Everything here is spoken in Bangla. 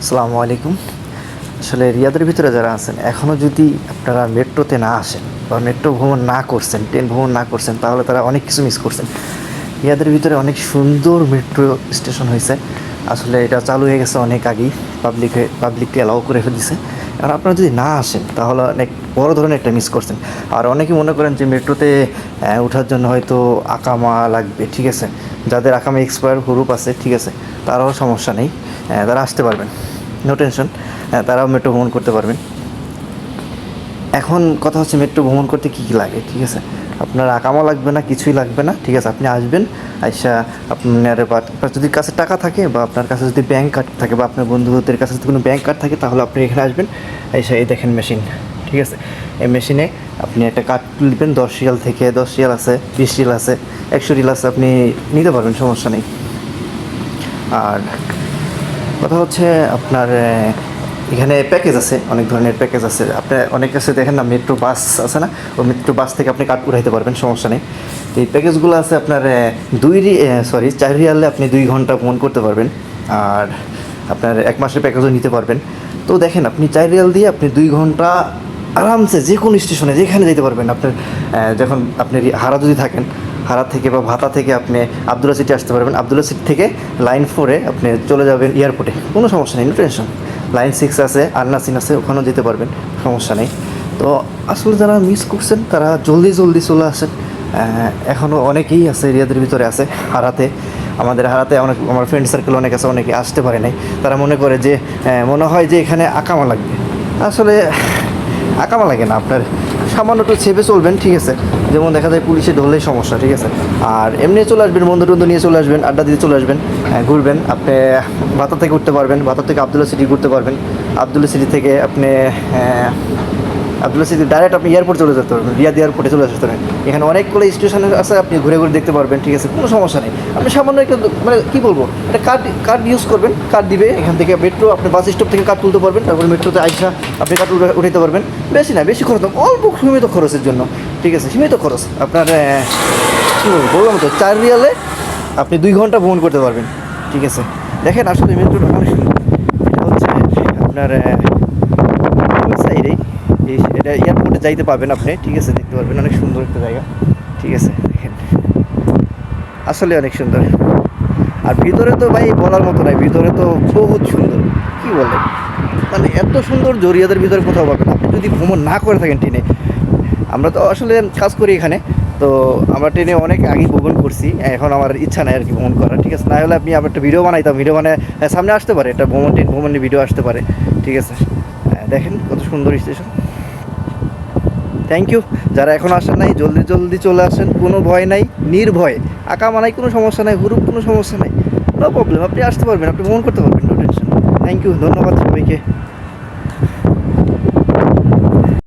আসসালামু আলাইকুম। আসলে রিয়াদের ভিতরে যারা আছেন এখনও যদি আপনারা মেট্রোতে না আসেন বা মেট্রো ভ্রমণ না করছেন, ট্রেন ভ্রমণ না করছেন, তাহলে তারা অনেক কিছু মিস করছেন। রিয়াদের ভিতরে অনেক সুন্দর মেট্রো স্টেশন হয়েছে। আসলে এটা চালু হয়ে গেছে অনেক আগেই। পাবলিকে পাবলিককে অ্যালাউ করে ফেলেছে। আর আপনারা যদি না আসেন, তাহলে অনেক বড় ধরনের একটা মিস করছেন। আর অনেকে মনে করেন যে মেট্রোতে ওঠার জন্য হয়তো আকামা লাগবে, ঠিক আছে? যাদের আকামা এক্সপায়ার গ্রুপ আছে, ঠিক আছে? তারাও সমস্যা নেই। তারা আসতে পারবেন। নো টেনশন তারাও মেট্রো ভ্রমণ করতে পারবেন। এখন কথা হচ্ছে মেট্রো ভ্রমণ করতে কী কী লাগে, ঠিক আছে? আপনার আকামা লাগবে না, কিছুই লাগবে না, ঠিক আছে? আপনি আসবেন, আইসা আপনার যদি কাছে টাকা থাকে বা আপনার কাছে যদি ব্যাংক কার্ড থাকে বা আপনার বন্ধুদের কাছে যদি কোনো ব্যাংক কার্ড থাকে, তাহলে আপনি এখানে আসবেন, আইসা এই দেখেন মেশিন ঠিক আছে? এই মেশিনে আপনি একটা কার্ড তুলবেন, দশ রিয়াল থেকে দশ রিয়াল আছে, বিশ রিয়াল আছে, একশো রিয়াল আছে, আপনি নিতে পারবেন, সমস্যা নেই। আর কথা হচ্ছে আপনার এখানে প্যাকেজ আছে, অনেক ধরনের প্যাকেজ আছে। আপনি অনেক কাছে দেখেন না মেট্রো বাস আছে না? ওই মেট্রো বাস থেকে আপনি কার্ড উঠাইতে পারবেন, সমস্যা নেই। তো এই প্যাকেজগুলো আছে আপনার দুই সরি চার রিয়ালে আপনি দুই ঘণ্টা ভ্রমণ করতে পারবেন। আর আপনার এক মাসের প্যাকেজও নিতে পারবেন। তো দেখেন, আপনি চার রিয়াল দিয়ে আপনি দুই ঘণ্টা আরামসে যে কোনো স্টেশনে যেখানে যেতে পারবেন। আপনার যখন আপনি হারা যদি থাকেন, হারা থেকে বা ভাতা থেকে আপনি আবদুল্লা সিটি আসতে পারবেন। আবদুল্লা সিটি থেকে লাইন ফোরে আপনি চলে যাবেন এয়ারপোর্টে কোনো সমস্যা নেই টেনশন লাইন সিক্স আছে আন্নাসিন আছে, ওখানেও যেতে পারবেন, সমস্যা নেই। তো আসলে যারা মিস করছেন, তারা জলদি জলদি চলে আসেন। এখনও অনেকেই আছে এরিয়াদের ভিতরে আছে, হারাতে। আমাদের হারাতে অনেক, আমার ফ্রেন্ড সার্কেল অনেক আছে, অনেকে আসতে পারে নাই। তারা মনে করে যে মনে হয় যে এখানে আকামা লাগবে। আসলে আকামা লাগে না আপনার। সামান্য একটু ছেপে চলবেন ঠিক আছে? যেমন দেখা যায় পুলিশে ঢলে সমস্যা ঠিক আছে? আর এমনি চলে আসবেন বন্ধু টন্ধু নিয়ে চলে আসবেন আড্ডা দিতে চলে আসবেন হ্যাঁ, ঘুরবেন আপনি ভাতা থেকে উঠতে পারবেন ভাতা থেকে আবদুল্লা সিটি ঘুরতে পারবেন। আবদুল্লা সিটি থেকে আপনি আবদুল্লা সিটি ডাইরেক্ট আপনি এয়ারপোর্ট চলে যেতে পারবেন, রিয়াদ এয়ারপোর্টে চলে আসতে পারেন। এখানে অনেকগুলো স্টেশন আছে, আপনি ঘুরে ঘুরে দেখতে পারবেন, ঠিক আছে? কোনো সমস্যা নেই। আপনি সামান্য একটা মানে কী বলব, একটা কার্ড কার্ড ইউজ করবেন কার্ড দিবে, এখান থেকে মেট্রো আপনি বাস স্টপ থেকে কার্ড তুলতে পারবেন, তারপরে মেট্রোতে আইসা আপনি কার্ড উঠাইতে পারবেন। বেশি না, বেশি খরচ অল্প সীমিত খরচের জন্য, ঠিক আছে? সীমিত খরচ। আপনার কী বলব, বললাম তো, চার রিয়ালে আপনি দুই ঘণ্টা ভ্রমণ করতে পারবেন, ঠিক আছে? দেখেন, আসলে মেট্রোটা অনেক সুন্দর। হচ্ছে আপনার সাইডেই এই এটা এয়ারপোর্টে যাইতে পারবেন আপনি ঠিক আছে? দেখতে পারবেন অনেক সুন্দর একটা জায়গা। ঠিক আছে দেখেন। আসলে অনেক সুন্দর। আর ভিতরে তো ভাই বলার মতো নাই ভিতরে তো বহুত সুন্দর। কি বলে? মানে এত সুন্দর জরিয়াদের ভিতরে কোথাও পাবেন আপনি যদি ভ্রমণ না করে থাকেন ট্রেনে আমরা তো আসলে কাজ করি এখানে। তো আমরা ট্রেনে অনেক আগে ভ্রমণ করছি এখন আমার ইচ্ছা নাই আর কি ভ্রমণ করার ঠিক আছে? না হলে আপনি আবার একটা ভিডিও বানাইতাম ভিডিও মানে সামনে আসতে পারে একটা ভ্রমণ ট্রেন ভ্রমণের ভিডিও আসতে পারে ঠিক আছে? হ্যাঁ, দেখেন কত সুন্দর স্টেশন। থ্যাংক ইউ যারা এখন আসেন নাই, জলদি জলদি চলে আসেন, কোনো ভয় নাই, নির্ভয়। আঁকা মানায় কোনো সমস্যা নাই, হুরুপ, কোনো সমস্যা নাই। নো প্রবলেম আপনি আসতে পারবেন, আপনি মন করতে পারবেন নো টেনশন থ্যাংক ইউ ধন্যবাদ সবাইকে।